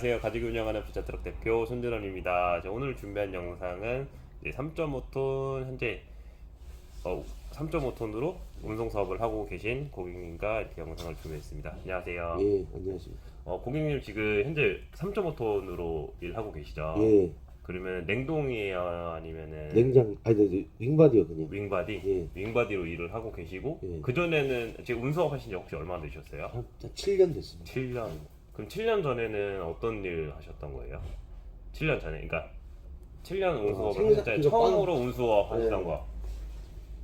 안녕하세요. 가지고 운영하는 부자트럭 대표 손준원입니다. 자, 오늘 준비한 영상은 3.5톤 현재 어, 3.5톤으로 운송 사업을 하고 계신 고객님과 이렇게 영상을 준비했습니다. 안녕하세요. 예, 안녕하십니까. 어, 고객님 지금 현재 3.5톤으로 일하고 계시죠? 예, 그러면 냉동이에요, 아니면은 냉장, 아니, 윙바디요, 그냥. 윙바디? 예. 윙바디로 일을 하고 계시고 예. 그 전에는 지금 운수업 하신 지 혹시 얼마나 되셨어요? 한 7년 됐습니다. 7년. 그럼 7년 전에는 어떤 일 하셨던 거예요? 7년 전에. 그러니까 7년 운수업을 생산- 하실 때 처음으로 운수업 하시던 네. 거.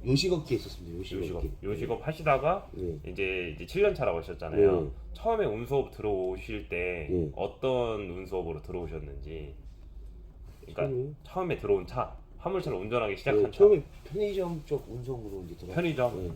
요식업계 있었습니다, 요식업. 요식업계. 요식업 하시다가 예. 이제 이제 7년 차라고 하셨잖아요. 네. 처음에 운수업 들어오실 때 네. 어떤 운수업으로 들어오셨는지. 그러니까 처음에? 처음에 들어온 차, 화물차를 운전하기 시작한 예, 차. 처음에 편의점 쪽 운송으로 이제 들어. 편의점 예.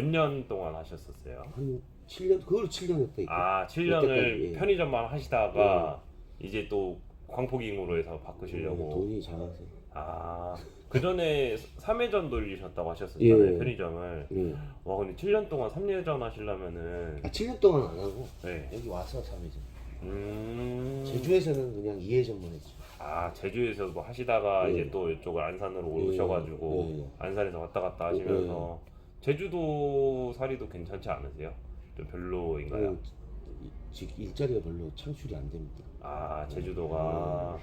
몇년 동안 하셨었어요? 한 7년, 그걸 7년 했다. 아, 여태까지, 7년을 예. 편의점만 하시다가 이제 또 광포기행으로 해서 바꾸시려고. 돈이 작아서. 아, 그 전에 3회전 돌리셨다고 하셨었잖아요, 예. 편의점을. 예. 와, 근데 7년 동안 3회전 하시려면은. 아, 7년 동안 안 하고, 네. 여기 와서 3회전. 음. 제주에서는 그냥 2회전만 했죠. 아, 제주에서 뭐 하시다가 예. 이제 또 이쪽을 안산으로 예. 오셔 가지고 예. 안산에서 왔다 갔다 하시면서 제주도 사리도 괜찮지 않으세요? 좀 별로인가요? 그, 이- 즉 일자리가 별로 창출이 안 됩니다. 아 제주도가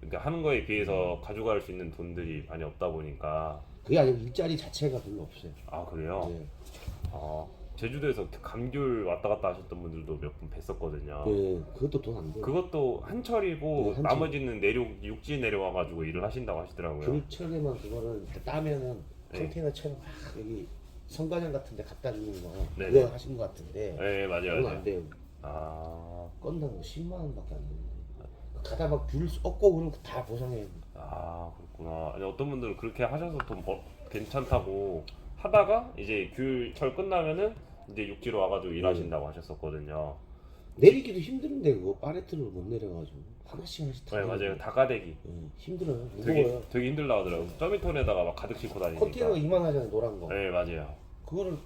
그러니까 하는 거에 비해서 가져갈 수 있는 돈들이 많이 없다 보니까 그게 아니고 일자리 자체가 별로 없어요. 아 그래요? 예. 아 제주도에서 감귤 왔다 갔다 하셨던 분들도 몇 분 뵀었거든요. 예, 그것도 돈 안 돼요. 그것도 한철이고 네, 한철. 나머지는 내륙 육지 내려와 가지고 일을 하신다고 하시더라고요. 겨울철에만 그거를 따면은 네. 컨테이너처럼 막 여기 성관장 같은 데 갖다 주는 거 네, 그거 네. 하신 것 같은데 네 맞아요 그건 맞아요. 안 돼요. 아, 건당 뭐 10만 원밖에 안 되는데 가다 막귤 얻고 그러면 다 보상해요. 아 그렇구나. 아니 어떤 분들은 그렇게 하셔서 돈 벌, 괜찮다고 하다가 이제 귤철 끝나면은 이제 육지로 와가지고 일하신다고 하셨었거든요. 내리기도 힘든데 그거 파레트를 못 내려가지고 하나씩 하나씩 다 네 맞아요. 다가대기. 예, 힘들어요. 되게 무거워요. 되게 힘들다 하더라고요. 점미톤에다가 막 가득 싣고 다니니까. 컨테이너가 이만하잖아요 노란 거. 네 맞아요. 그거를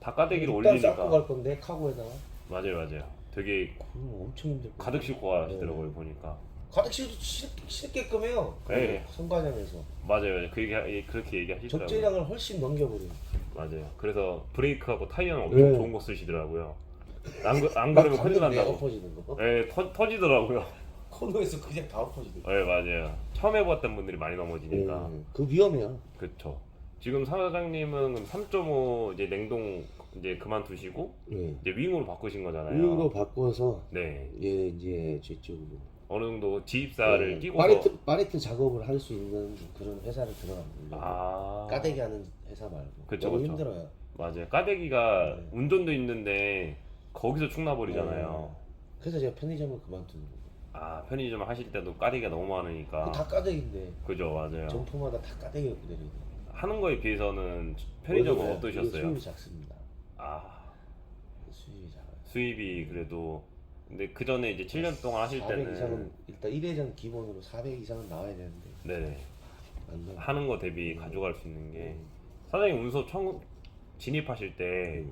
닭가대기를 일단 쌓고 올리니까 갈 건데 카고에다가 맞아요 맞아요. 되게 엄청 힘들 거예요. 가득 싣고 가시더라고요 보니까. 가득 실, 실, 실게끔 해요. 그 네. 성관장에서 맞아요 맞아요. 그 얘기 그렇게 얘기하시더라고요. 적재량을 훨씬 넘겨버려 요. 맞아요. 그래서 브레이크하고 타이어는 엄청 네. 좋은 거 쓰시더라고요. 안, 그- 안 그러면 큰일 난다고. 엎어지는 거. 네 터, 터지더라고요. 코너에서 그냥 다 엎어지더라고. 네 맞아요. 처음 해봤던 분들이 많이 넘어지니까. 예, 그 위험해요. 그렇죠. 지금 사장님은 3.5 이제 냉동 이제 그만두시고 예. 이제 윙으로 바꾸신 거잖아요. 우유로 바꿔서 네. 예 이제 저쪽으로 어느 정도 지입사를 예, 끼고서 파레트 파레트 작업을 할 수 있는 그런 회사를 들어갑니다. 아 까대기 하는 회사 말고 그쵸, 너무 그쵸. 힘들어요. 맞아요. 까대기가 네. 운전도 있는데 거기서 축 나버리잖아요. 그래서 제가 편의점을 그만두는 거예요. 아 편의점 하실 때도 까대기가 너무 많으니까. 그다 까대기인데 그죠 맞아요. 점포마다 다 까대기 갖고 내리고. 하는 거에 비해서는 편의점은 어떠셨어요? 수입이 작습니다. 아 수입이 작아요. 수입이 그래도 근데 그 전에 이제 7년 동안 하실 400 때는 이상은 일단 1회전 기본으로 400 이상은 나와야 되는데 네네 안 나와. 하는 거 대비 가져갈 수 있는 게 음. 사장님 운수 처음 진입하실 때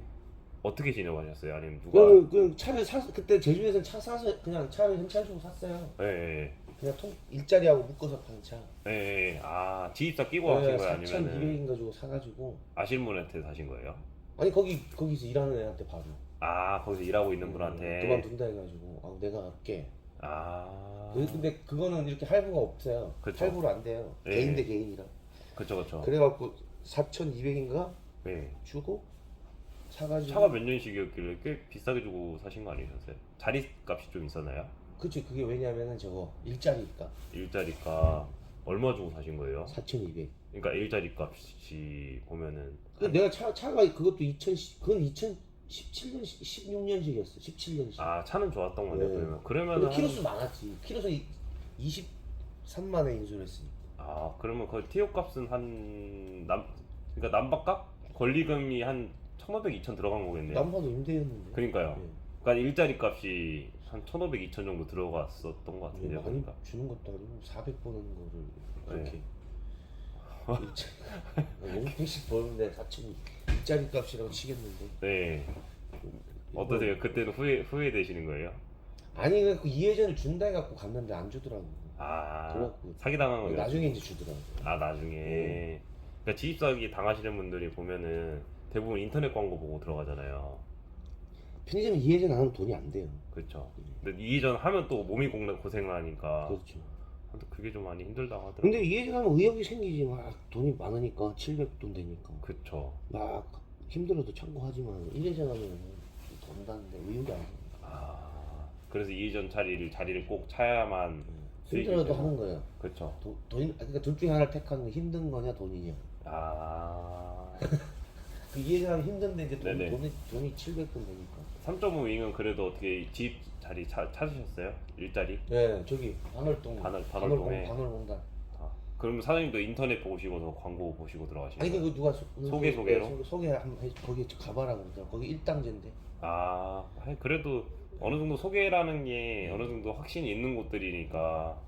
어떻게 진입하셨어요? 아니면 누가? 그냥 그냥 차를 사 그때 제주에서 차 사서 그냥 차를 현찰 주고 샀어요. 예, 그냥 통 일자리하고 묶어서 파는 차. 예, 예. 아 지입사 끼고 하신 거예요? 아니면 4,200인 가지고 사가지고 아실 분한테 사신 거예요? 아니 거기 거기서 일하는 애한테 바로 아 거기서 일하고 있는 분한테 그만둔다 해가지고 아 내가 할게. 아 그- 근데 그거는 이렇게 할부가 없어요. 그쵸. 할부로 안 돼요. 예. 개인 대 개인이라. 그쵸 그쵸 그래갖고 4,200인가 예. 주고 사가지고. 차가 몇 년식이었길래 꽤 비싸게 주고 사신 거 아니셨어요? 자리 값이 좀 있었나요? 그치 그게 왜냐면은 저거 일자리니까 일자리가 얼마 주고 사신 거예요? 4,200. 그러니까 일자리 값이 보면은 그 내가 차 차가 그것도 2010 그건 2017년 16년식이었어. 17년식. 아 차는 좋았던 거네요 네. 그러면 그러면 키로수 많았지. 키로수 23만에 인수를 했으니까. 아 그러면 거의 티오 값은 한 남 그러니까 남바값 권리금이 한 1,500, 2,000 들어간 거겠네요. 남파도 임대였는데. 그러니까요. 예. 그러니까 일자리 값이 한 1,500, 2,000 정도 들어갔었던 것 같은데요. 많이 그러니까. 주는 것도 아니고 400 버는 거를 그렇게 네. 일자리 500씩 버는데 4천 일자리 값이라고 치겠는데 네. 어떠세요? 그때는 후회 후회되시는 거예요? 아니 그 이회전을 준다 해갖고 갔는데 안 주더라고. 아 그래갖고 사기 당한 거예요. 나중에 이제 주더라고. 아 나중에 그러니까 지입 사기 당하시는 분들이 보면은 대부분 인터넷 광고 보고 들어가잖아요. 편의점 이회전 안 하면 돈이 안 돼요. 그렇죠. 근데 이전 하면 또 몸이 고- 고생을 하니까 그렇죠. 아무튼 그게 좀 많이 힘들다고 하더라고요. 근데 이회전 하면 의욕이 생기지 막 돈이 많으니까 700돈 되니까 그쵸. 막 힘들어도 참고하지만 이회전 하면 돈 다는데 의욕이 안 생겨. 아 그래서 이전 자리를 자리를 꼭 차야만 수익이 힘들어도 되고. 하는. 그쵸. 돈, 돈 그러니까 둘 중에 하나를 택하는 게 힘든 거냐 돈이냐. 아 그 이해하면 힘든데 이제 돈, 네네. 돈이 돈이 700돈 되니까. 3.5 윙은 그래도 어떻게 집 자리 차, 찾으셨어요? 일자리? 네, 저기 반월동. 반월- 반월동 반월동에. 반월공단. 아, 그럼 사장님도 인터넷 보시고서 광고 보시고 들어가시는 아니 거예요? 그 누가 소, 소개, 소개로? 소개, 소개 한번 해 거기 가봐라 그러더라. 거기 1당제인데. 아, 아니, 그래도 어느 정도 소개라는 게 어느 정도 확신이 있는 곳들이니까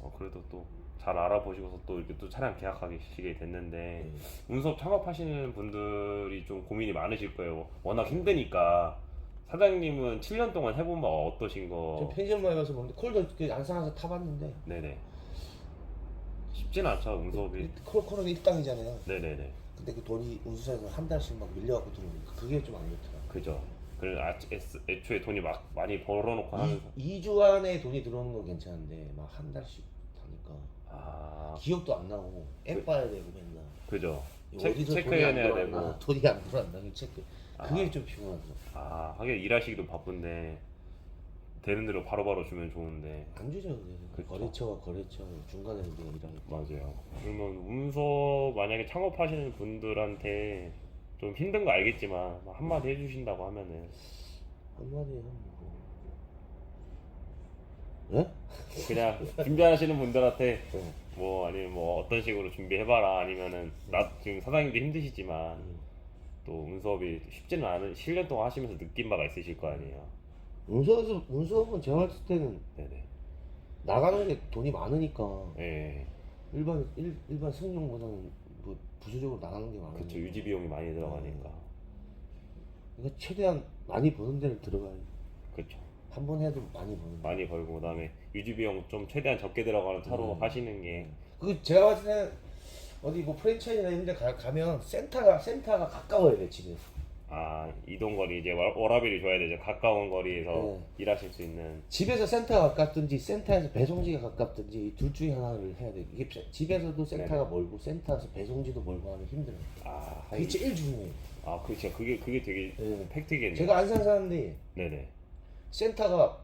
어, 그래도 또 잘 알아보시고서 또 이렇게 또 차량 계약하시게 됐는데 운수업 창업하시는 분들이 좀 고민이 많으실 거예요. 워낙 힘드니까 사장님은 7년 동안 해본 바가 어떠신 저 거? 편의점에 가서 먹는데 콜도 그 안산에서 타봤는데 네네. 쉽진 않죠 운수업이. 콜 콜은 1당이잖아요. 네네네. 근데 그 돈이 운수사에서 한 달씩 막 밀려갖고 들어오니까 그게 좀안 좋더라. 그죠. 그래 아, 애스- 애초에 돈이 막 많이 벌어놓고 하면서 2, 주 안에 돈이 들어오는 건 괜찮은데 막 한 달씩 타니까 아 기억도 안 나고 앱 봐야 되고 맨날 그죠. 체, 체크해야 돈이 안 되고. 들어왔나, 돈이 안 들어왔나 이거 체크 그게 아. 좀 피곤하죠 아 하긴 일하시기도 바쁜데 되는 대로 바로바로 주면 좋은데 안 주죠 그게 그쵸. 거래처와 거래처 중간에 우리가 일하니까 맞아요. 그러면 운서 만약에 창업하시는 분들한테 좀 힘든 거 알겠지만 뭐 한마디 해주신다고 하면은 한마디 하면 뭐 예? 그냥 준비하시는 분들한테 네. 뭐 아니면 뭐 어떤 식으로 준비해봐라 아니면은 나 지금 사장님도 힘드시지만 음. 또 운수업이 쉽지는 않은 7년 동안 하시면서 느낀 바가 있으실 거 아니에요. 운수업은 운수업은 제가 봤을 때는 네네. 나가는 게 돈이 많으니까 예. 일반 일, 일반 승용보다는 뭐 부수적으로 나가는 게 많으니까 그쵸 유지 비용이 많이 들어가니까. 그러니까 최대한 많이 버는 데를 들어가야 그쵸. 한 번 해도 많이 버는 데 많이 벌고 그다음에 유지 비용 좀 최대한 적게 들어가는 차로 음. 하시는 게 그 제가 봤을 때는 어디 뭐 프랜차이즈나 이런 데 가, 가면 센터가 센터가 가까워야 돼 집에서 아 이동 거리 이제 월- 워라밸이 줘야 되죠. 가까운 거리에서 네. 일하실 수 있는. 집에서 센터가 가깝든지 센터에서 배송지가 가깝든지 이둘 중에 하나를 해야 돼 이게 세- 집에서도 센터가. 멀고 센터에서 배송지도 멀고 하면 힘들어요. 아, 그게 제일 중요해요. 아 그렇죠. 그게 그게 되게 네. 팩트겠네요. 제가 안산 사는데 네네. 센터가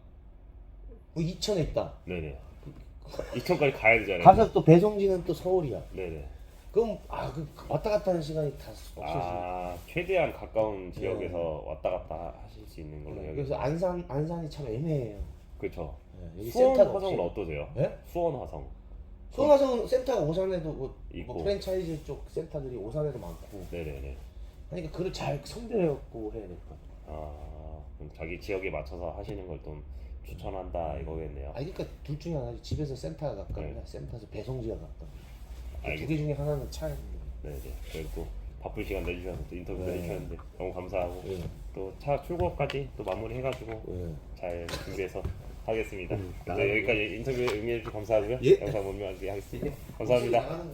뭐 이천에 있다. 네네. 2천까지 가야 되잖아요. 가서 또 배송지는 또 서울이야. 네네 그럼 아 그 왔다 갔다 하는 시간이 다 없어지죠 아 최대한 가까운 지역에서 왔다 갔다 하실 수 있는 걸로 네, 해야겠 그래서 안산 안산이 참 애매해요 그렇죠 네, 여기 수원 센터가 화성은. 어떠세요? 예? 수원 화성 수원 화성은 센터가 오산에도 뭐, 있고. 뭐 프랜차이즈 쪽 센터들이 오산에도 많고 네네네 그러니까 그걸 잘 선별해갖고 해야 될 것 같아요. 아 그럼 자기 지역에 맞춰서 하시는 걸 좀 추천한다 이거겠네요 아 그러니까 둘 중에 하나지 집에서 센터가 가깝냐 네. 센터에서 배송지가 가깝냐 두개 중에 하나는 차야 돼요. 네 네 그리고 또 바쁜 시간 내주셔서 또 인터뷰 네. 해주셨는데 너무 감사하고 예. 또 차 출고까지 또 마무리 해가지고 예. 잘 준비해서 하겠습니다. 음, 네, 여기까지 인터뷰 응해주셔서 감사하고요. 예. 영상 마무리하겠습니다. 감사합니다. 나가는 거예요?